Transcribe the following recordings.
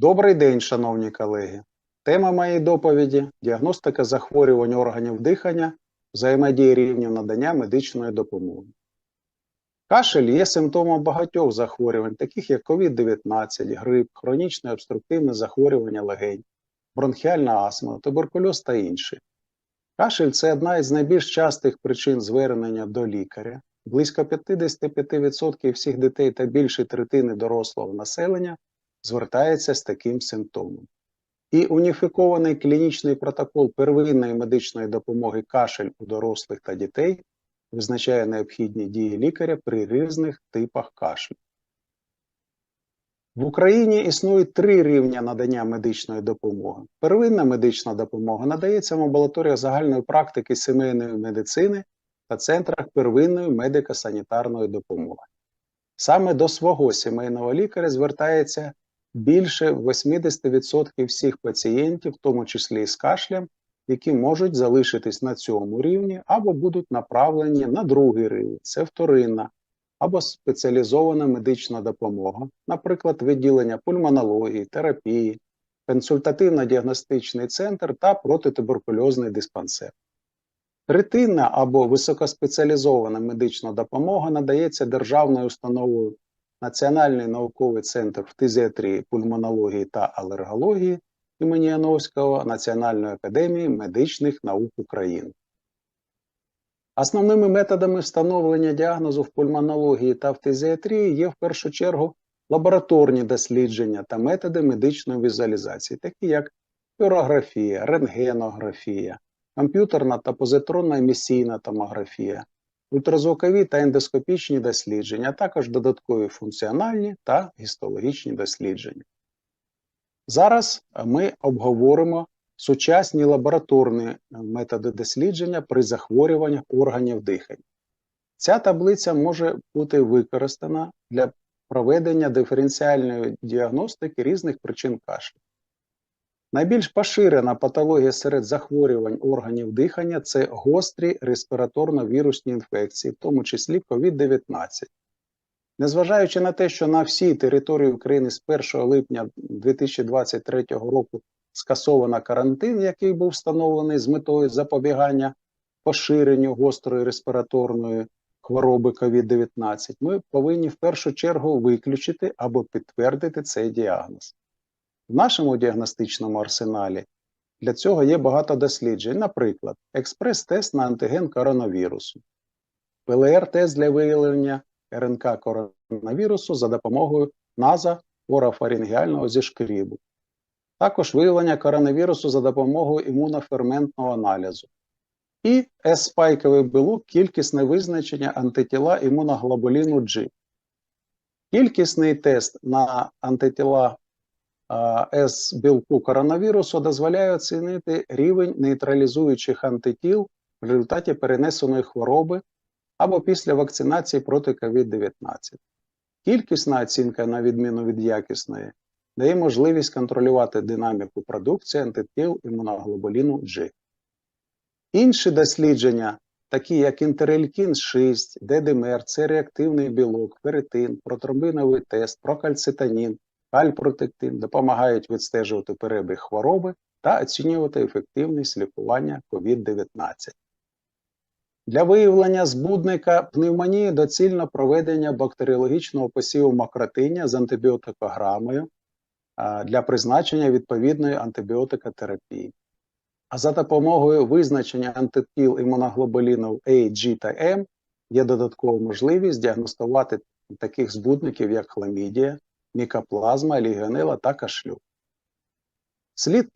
Добрий день, шановні колеги. Тема моєї доповіді діагностика захворювань органів дихання, взаємодії рівнів надання медичної допомоги. Кашель є симптомом багатьох захворювань, таких як COVID-19, грип, хронічне обструктивне захворювання легень, бронхіальна астма, туберкульоз та інші. Кашель це одна із найбільш частих причин звернення до лікаря. Близько 55% всіх дітей та більше третини дорослого населення звертається з таким симптомом. І уніфікований клінічний протокол первинної медичної допомоги кашель у дорослих та дітей визначає необхідні дії лікаря при різних типах кашлю. В Україні існують три рівня надання медичної допомоги. Первинна медична допомога надається в амбулаторіях загальної практики сімейної медицини та центрах первинної медико-санітарної допомоги. Саме до свого сімейного лікаря звертається більше 80% всіх пацієнтів, в тому числі і з кашлем, які можуть залишитись на цьому рівні або будуть направлені на другий рівень це вторинна або спеціалізована медична допомога, наприклад, відділення пульмонології, терапії, консультативно-діагностичний центр та протитуберкульозний диспансер. Третинна або високоспеціалізована медична допомога надається державною установою Національний науковий центр фтизіатрії, пульмонології та алергології імені Яновського Національної академії медичних наук України. Основними методами встановлення діагнозу в пульмонології та фтизіатрії є в першу чергу лабораторні дослідження та методи медичної візуалізації, такі як флюорографія, рентгенографія, комп'ютерна та позитронна емісійна томографія, ультразвукові та ендоскопічні дослідження, а також додаткові функціональні та гістологічні дослідження. Зараз ми обговоримо сучасні лабораторні методи дослідження при захворюваннях органів дихання. Ця таблиця може бути використана для проведення диференціальної діагностики різних причин кашлю. Найбільш поширена патологія серед захворювань органів дихання це гострі респіраторно-вірусні інфекції, в тому числі COVID-19. Незважаючи на те, що на всій території України з 1 липня 2023 року скасовано карантин, який був встановлений з метою запобігання поширенню гострої респіраторної хвороби COVID-19, ми повинні в першу чергу виключити або підтвердити цей діагноз. В нашому діагностичному арсеналі для цього є багато досліджень, наприклад, експрес-тест на антиген коронавірусу, ПЛР-тест для виявлення РНК коронавірусу за допомогою наза орофарінгіального зішкрібу, також виявлення коронавірусу за допомогою імуноферментного аналізу. І С-спайковий білок кількісне визначення антитіла імуноглобуліну G. Кількісний тест на антитіла С білку коронавірусу дозволяє оцінити рівень нейтралізуючих антитіл в результаті перенесеної хвороби або після вакцинації проти COVID-19. Кількісна оцінка, на відміну від якісної, дає можливість контролювати динаміку продукції антитіл імуноглобуліну G. Інші дослідження, такі як інтерелькін 6, ДДМР, це реактивний білок, ферритин, протромбиновий тест, прокальцитанін, кальпротектин, допомагають відстежувати перебіг хвороби та оцінювати ефективність лікування COVID-19. Для виявлення збудника пневмонії доцільно проведення бактеріологічного посіву макротиння з антибіотикограмою для призначення відповідної антибіотикотерапії. А за допомогою визначення антитіл імуноглобулінів A, G та M є додаткова можливість діагностувати таких збудників, як хламідія, мікоплазма, лігіонела та кашлю. Слід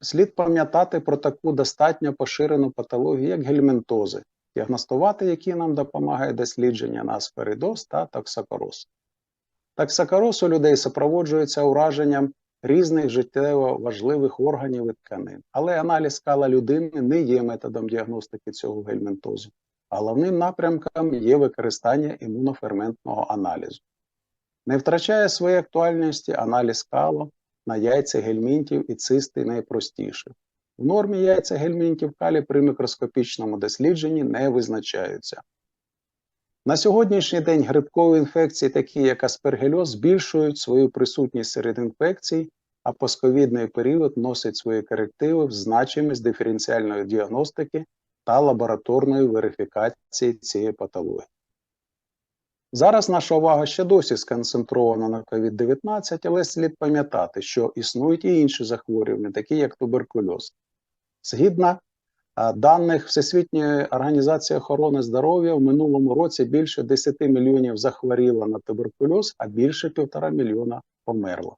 слід пам'ятати про таку достатньо поширену патологію, як гельмінтози, діагностувати які нам допомагає дослідження на асперидоз та токсокороз. Токсокороз у людей супроводжується ураженням різних життєво важливих органів і тканин, але аналіз скала людини не є методом діагностики цього гельмінтозу. Головним напрямком є використання імуноферментного аналізу. Не втрачає своєї актуальності аналіз калу на яйця гельмінтів і цисти найпростіше. В нормі яйця гельмінтів калі при мікроскопічному дослідженні не визначаються. На сьогоднішній день грибкові інфекції, такі як аспергельоз, збільшують свою присутність серед інфекцій, а постковідний період носить свої корективи в значимість диференціальної діагностики та лабораторної верифікації цієї патології. Зараз наша увага ще досі сконцентрована на COVID-19, але слід пам'ятати, що існують і інші захворювання, такі як туберкульоз. Згідно даних Всесвітньої організації охорони здоров'я, в минулому році більше 10 мільйонів захворіло на туберкульоз, а більше 1,5 мільйона померло.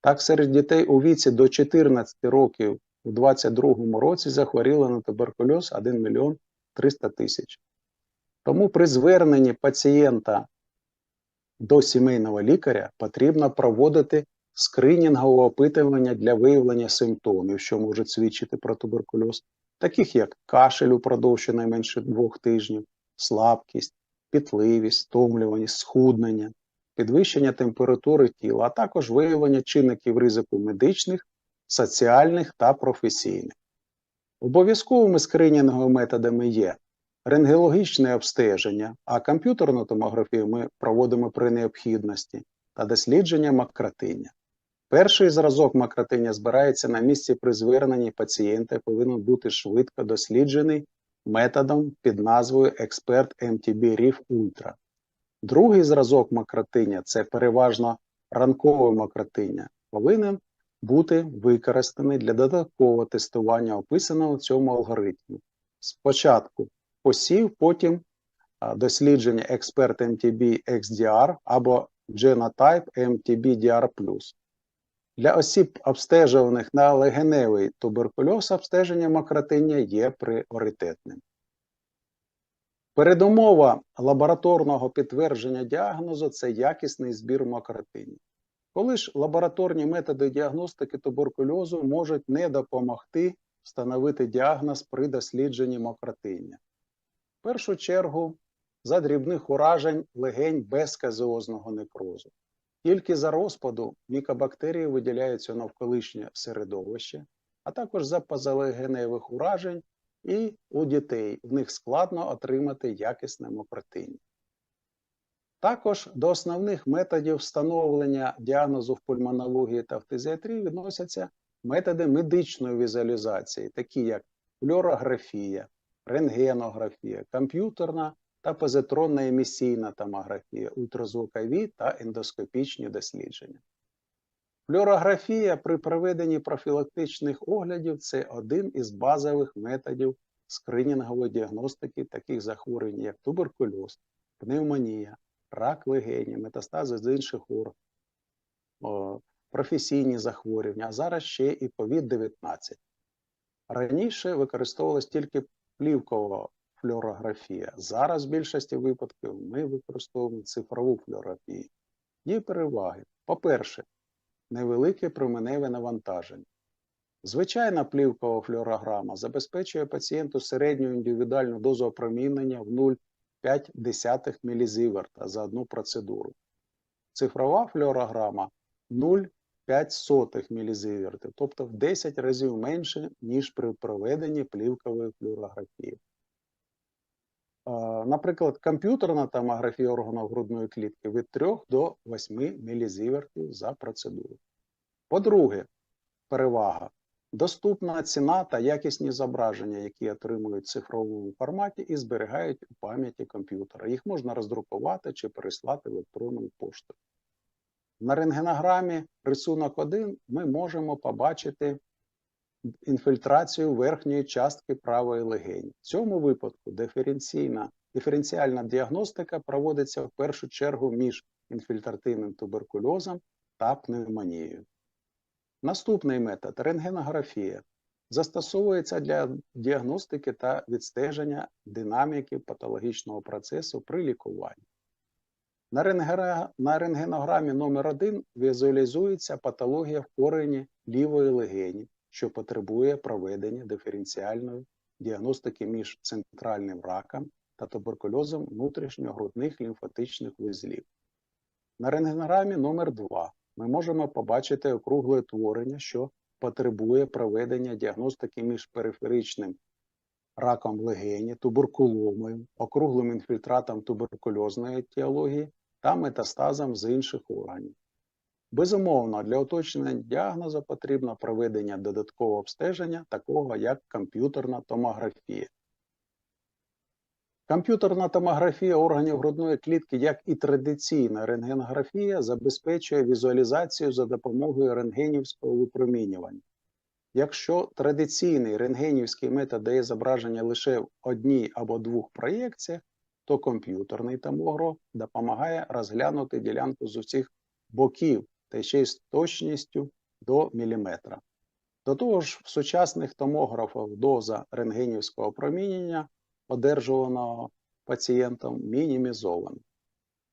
Так, серед дітей у віці до 14 років у 2022 році захворіло на туберкульоз 1 мільйон 300 тисяч. Тому при зверненні пацієнта до сімейного лікаря потрібно проводити скринінгове опитування для виявлення симптомів, що можуть свідчити про туберкульоз, таких як кашель упродовж щонайменше двох тижнів, слабкість, пітливість, стомлюваність, схуднення, підвищення температури тіла, а також виявлення чинників ризику медичних, соціальних та професійних. Обов'язковими скринінговими методами є рентгенологічне обстеження, а комп'ютерну томографію ми проводимо при необхідності та дослідження макротиння. Перший зразок макротиння збирається на місці при зверненні пацієнта і повинен бути швидко досліджений методом під назвою Експерт MTB RIF Ultra. Другий зразок макротиння це переважно ранкове макротиння, повинен бути використаний для додаткового тестування описаного в цьому алгоритмі. Спочатку посів, потім дослідження Expert MTB XDR або Genotype MTB DR+. Для осіб, обстежуваних на легеневий туберкульоз, обстеження макротиння є пріоритетним. Передумова лабораторного підтвердження діагнозу це якісний збір макротинів. Коли ж лабораторні методи діагностики туберкульозу можуть не допомогти встановити діагноз при дослідженні макротиння. В першу чергу за дрібних уражень легень без казеозного некрозу. Тільки за розпаду мікобактерії виділяються навколишнє середовище, а також за позалегеневих уражень і у дітей в них складно отримати якісне мокротиння. Також до основних методів встановлення діагнозу в пульмонології та фтизіатрії відносяться методи медичної візуалізації, такі як флюорографія, рентгенографія, комп'ютерна та позитронна емісійна томографія, ультразвукові та ендоскопічні дослідження. Флюорографія при проведенні профілактичних оглядів це один із базових методів скринінгової діагностики таких захворювань, як туберкульоз, пневмонія, рак легені, метастази з інших органів, професійні захворювання, а зараз ще і COVID-19. Раніше використовувалась тільки плівкова флюорографія. Зараз в більшості випадків ми використовуємо цифрову флюорографію. Є переваги. По-перше, невелике променеве навантаження. Звичайна плівкова флюорограма забезпечує пацієнту середню індивідуальну дозу опромінення в 0,5 мілізіверта за одну процедуру. Цифрова флюорограма 0,5 мілізіверти, тобто в 10 разів менше, ніж при проведенні плівкової флюорографії. Наприклад, комп'ютерна томографія органів грудної клітки від 3 до 8 мілізівертів за процедуру. По-друге, перевага. Доступна ціна та якісні зображення, які отримують в цифровому форматі і зберігають у пам'яті комп'ютера. Їх можна роздрукувати чи переслати електронною поштою. На рентгенограмі рисунок 1 ми можемо побачити інфільтрацію верхньої частки правої легені. В цьому випадку диференційна, диференціальна діагностика проводиться в першу чергу між інфільтративним туберкульозом та пневмонією. Наступний метод рентгенографія. Застосовується для діагностики та відстеження динаміки патологічного процесу при лікуванні. На рентгенограмі номер 1 візуалізується патологія в корені лівої легені, що потребує проведення диференціальної діагностики між центральним раком та туберкульозом внутрішньогрудних лімфатичних вузлів. На рентгенограмі номер 2 ми можемо побачити округле творення, що потребує проведення діагностики між периферичним раком легені, туберкуломою, округлим інфільтратом туберкульозної етіології та метастазом з інших органів. Безумовно, для уточнення діагнозу потрібно проведення додаткового обстеження, такого як комп'ютерна томографія. Комп'ютерна томографія органів грудної клітки, як і традиційна рентгенографія, забезпечує візуалізацію за допомогою рентгенівського випромінювання. Якщо традиційний рентгенівський метод дає зображення лише в одній або двох проєкціях, то комп'ютерний томограф допомагає розглянути ділянку з усіх боків та ще й з точністю до міліметра. До того ж, в сучасних томографах доза рентгенівського опромінення, одержуваного пацієнтом, мінімізована.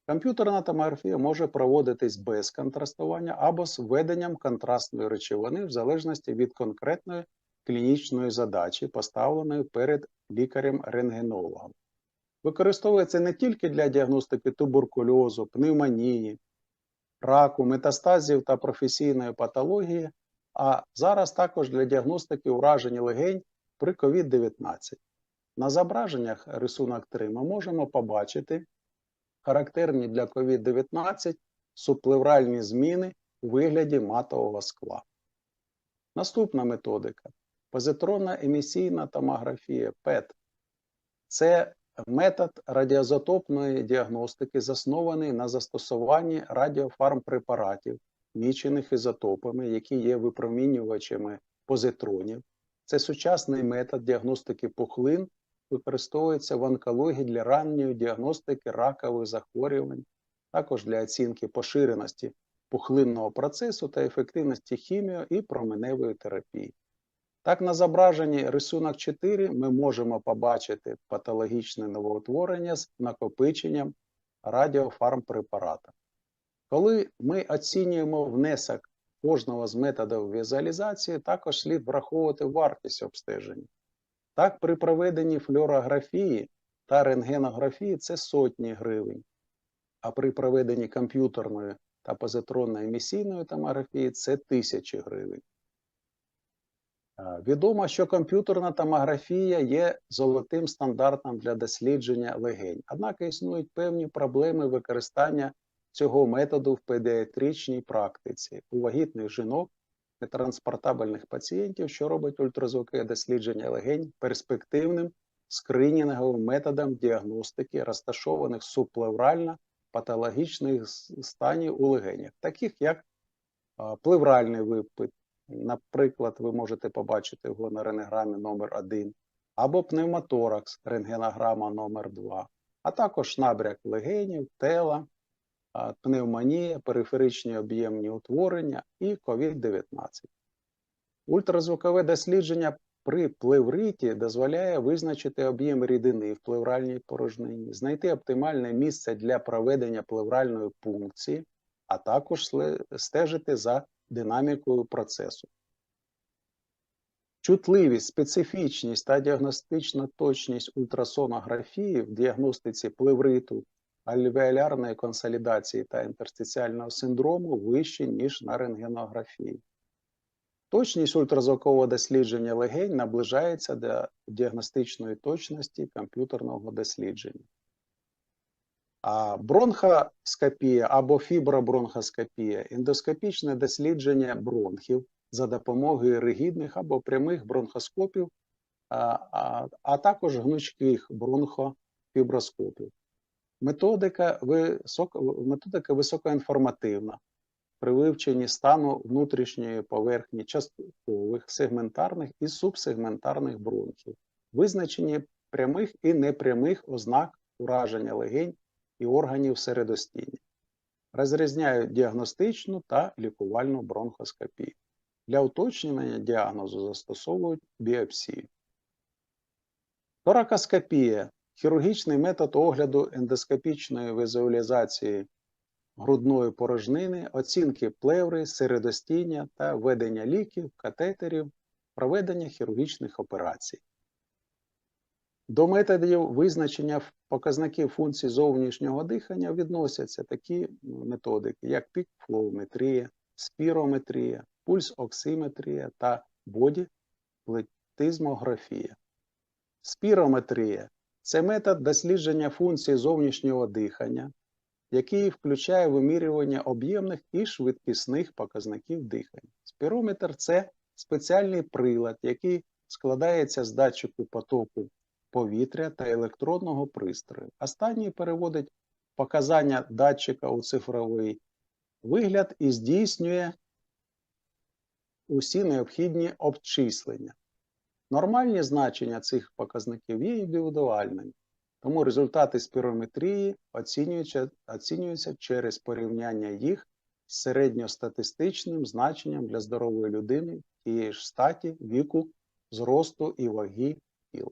Комп'ютерна томографія може проводитись без контрастування або з введенням контрастної речовини в залежності від конкретної клінічної задачі, поставленої перед лікарем-рентгенологом. Використовується не тільки для діагностики туберкульозу, пневмонії, раку, метастазів та професійної патології, а зараз також для діагностики уражень легень при COVID-19. На зображеннях рисунок 3 ми можемо побачити характерні для COVID-19 суплевральні зміни у вигляді матового скла. Наступна методика позитронна емісійна томографія ПЕТ. Це метод радіозотопної діагностики, заснований на застосуванні радіофармпрепаратів, мічених ізотопами, які є випромінювачами позитронів. Це сучасний метод діагностики пухлин, використовується в онкології для ранньої діагностики ракових захворювань, також для оцінки поширеності пухлинного процесу та ефективності хіміо і променевої терапії. Так, на зображенні рисунок 4 ми можемо побачити патологічне новоутворення з накопиченням радіофармпрепарата. Коли ми оцінюємо внесок кожного з методів візуалізації, також слід враховувати вартість обстеження. Так, при проведенні флюорографії та рентгенографії це сотні гривень, а при проведенні комп'ютерної та позитронної емісійної томографії це тисячі гривень. Відомо, що комп'ютерна томографія є золотим стандартом для дослідження легень, однак існують певні проблеми використання цього методу в педіатричній практиці. У вагітних жінок нетранспортабельних пацієнтів, що робить ультразвукове дослідження легень перспективним скринінговим методом діагностики розташованих суплеврально патологічних станів у легенях, таких як плевральний випит, наприклад, ви можете побачити його на рентгенограмі номер 1 або пневмоторакс, рентгенограма номер 2 а також набряк легенів, тела, пневмонія, периферичні об'ємні утворення і COVID-19. Ультразвукове дослідження при плевриті дозволяє визначити об'єм рідини в плевральній порожнині, знайти оптимальне місце для проведення плевральної пункції, а також стежити за динамікою процесу. Чутливість, специфічність та діагностична точність ультрасонографії в діагностиці плевриту, альвеолярної консолідації та інтерстиціального синдрому вищі, ніж на рентгенографії. Точність ультразвукового дослідження легень наближається до діагностичної точності комп'ютерного дослідження. Бронхоскопія або фібробронхоскопія ендоскопічне дослідження бронхів за допомогою ригідних або прямих бронхоскопів, а, також гнучких бронхофіброскопів. Методика, високо, методика високоінформативна при вивченні стану внутрішньої поверхні часткових, сегментарних і субсегментарних бронхів, визначені прямих і непрямих ознак ураження легень і органів середостіння. Розрізняють діагностичну та лікувальну бронхоскопію. Для уточнення діагнозу застосовують біопсію. Торакоскопія хірургічний метод огляду ендоскопічної візуалізації грудної порожнини, оцінки плеври, середостіння та введення ліків, катетерів, проведення хірургічних операцій. До методів визначення показників функцій зовнішнього дихання відносяться такі методики, як пікфлоуметрія, спірометрія, пульс-оксиметрія та бодіплетизмографія. Спірометрія це метод дослідження функцій зовнішнього дихання, який включає вимірювання об'ємних і швидкісних показників дихання. Спірометр це спеціальний прилад, який складається з датчику потоку повітря та електронного пристрою. Останній переводить показання датчика у цифровий вигляд і здійснює усі необхідні обчислення. Нормальні значення цих показників є індивідуальними, тому результати спірометрії оцінюються, оцінюються через порівняння їх з середньостатистичним значенням для здорової людини тієї ж статі, віку, зросту і ваги тіла.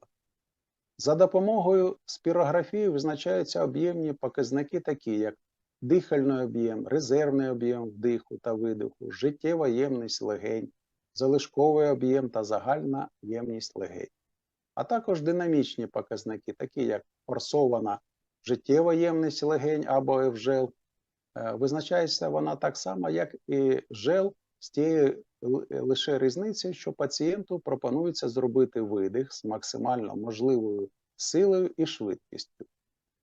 За допомогою спірографії визначаються об'ємні показники, такі як дихальний об'єм, резервний об'єм вдиху та видиху, життєва ємність легень, залишковий об'єм та загальна ємність легень, а також динамічні показники, такі як форсована життєва ємність легень або ФЖЛ. Е, Визначається вона так само, як і ЖЕЛ, з тією лише різницею, що пацієнту пропонується зробити видих з максимально можливою силою і швидкістю.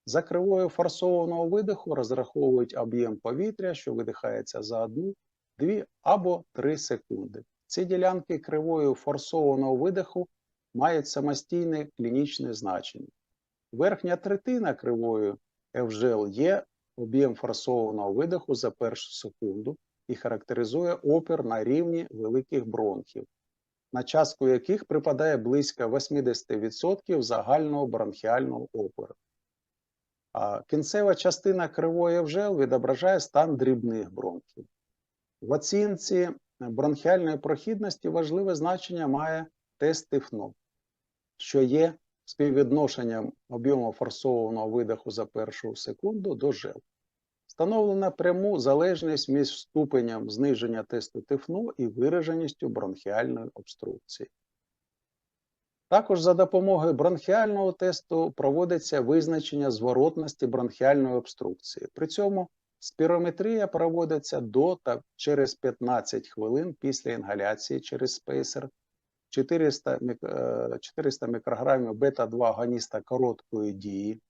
За кривою форсованого видиху розраховують об'єм повітря, що видихається за 1, 2 або 3 секунди. Ці ділянки кривою форсованого видиху мають самостійне клінічне значення. Верхня третина кривою FGL є об'єм форсованого видиху за першу секунду і характеризує опір на рівні великих бронхів, на частку яких припадає близько 80% загального бронхіального опору. А кінцева частина кривої ВЖЛ відображає стан дрібних бронхів. В оцінці бронхіальної прохідності важливе значення має тест ТИФНО, що є співвідношенням об'єму форсованого видиху за першу секунду до ЖЕЛ. Встановлена пряму залежність між ступенем зниження тесту ТИФНО і вираженістю бронхіальної обструкції. Також за допомогою бронхіального тесту проводиться визначення зворотності бронхіальної обструкції. При цьому спірометрія проводиться до та через 15 хвилин після інгаляції через спейсер 400, е, 400 мікрограмів бета-2 агоніста короткої дії,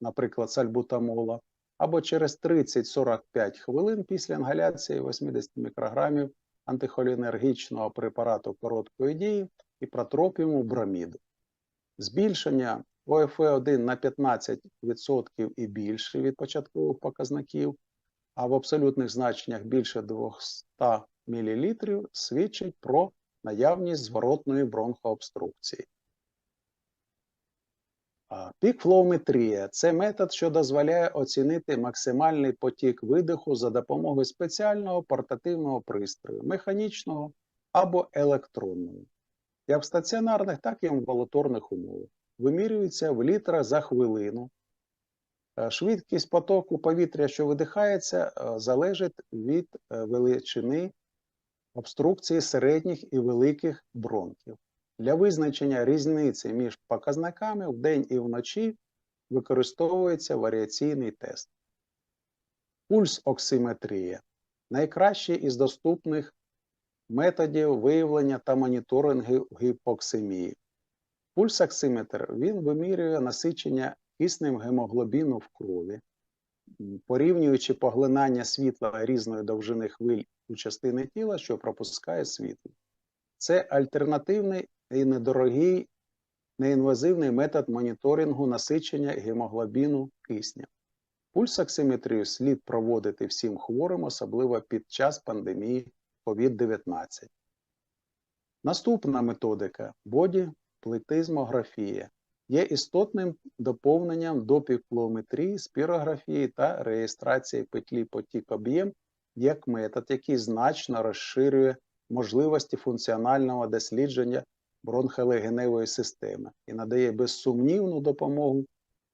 наприклад, сальбутамола, або через 30-45 хвилин після інгаляції 80 мікрограмів антихолінергічного препарату короткої дії і протропіуму броміду. Збільшення ОФЕ1 на 15% і більше від початкових показників, а в абсолютних значеннях більше 200 мл свідчить про наявність зворотної бронхообструкції. А, Пікфлоуметрія – це метод, що дозволяє оцінити максимальний потік видиху за допомогою спеціального портативного пристрою, механічного або електронного, як в стаціонарних, так і в амбулаторних умовах. Вимірюється в літрах за хвилину. Е, Швидкість потоку повітря, що видихається, е, залежить від е, величини обструкції середніх і великих бронхів. Для визначення різниці між показниками вдень і вночі використовується варіаційний тест. Пульс-оксиметрія найкращий із доступних методів виявлення та моніторингу гіпоксимії. Пульс-оксиметр він вимірює насичення киснем гемоглобіну в крові, порівнюючи поглинання світла різної довжини хвиль у частини тіла, що пропускає світло. Це альтернативний і недорогий неінвазивний метод моніторингу насичення гемоглобіну кисня. Пульсоксиметрію слід проводити всім хворим, особливо під час пандемії COVID-19. Наступна методика боді-плетизмографія є істотним доповненням до піклометрії, спірографії та реєстрації петлі потік об'єм як метод, який значно розширює можливості функціонального дослідження бронхолегеневої системи і надає безсумнівну допомогу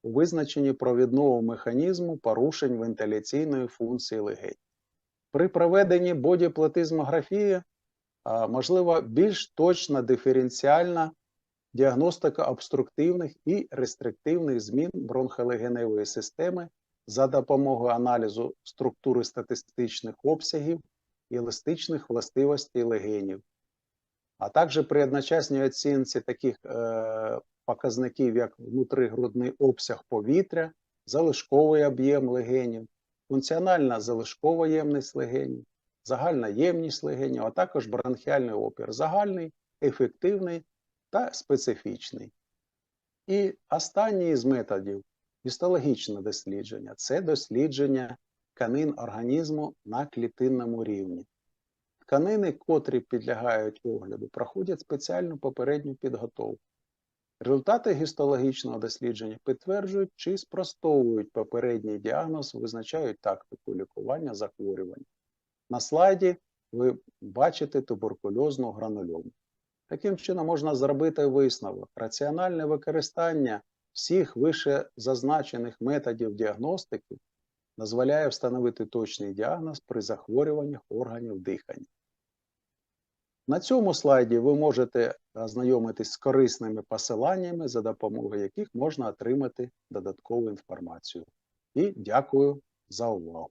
у визначенні провідного механізму порушень вентиляційної функції легень. При проведенні бодіплатизмографії можлива більш точна диференціальна діагностика обструктивних і рестриктивних змін бронхолегеневої системи за допомогою аналізу структури статистичних обсягів і еластичних властивостей легенів, а також при одночасній оцінці таких е, показників, як внутригрудний обсяг повітря, залишковий об'єм легенів, функціональна залишкова ємність легенів, загальна ємність легенів, а також бронхіальний опір загальний, ефективний та специфічний. І останній з методів гістологічне дослідження це дослідження тканин організму на клітинному рівні. Тканини, котрі підлягають огляду, проходять спеціальну попередню підготовку. Результати гістологічного дослідження підтверджують чи спростовують попередній діагноз, визначають тактику лікування захворювання. На слайді ви бачите туберкульозну гранульому. Таким чином можна зробити висновок. Раціональне використання всіх вище зазначених методів діагностики дозволяє встановити точний діагноз при захворюваннях органів дихання. На цьому слайді ви можете ознайомитись з корисними посиланнями, за допомогою яких можна отримати додаткову інформацію. І дякую за увагу.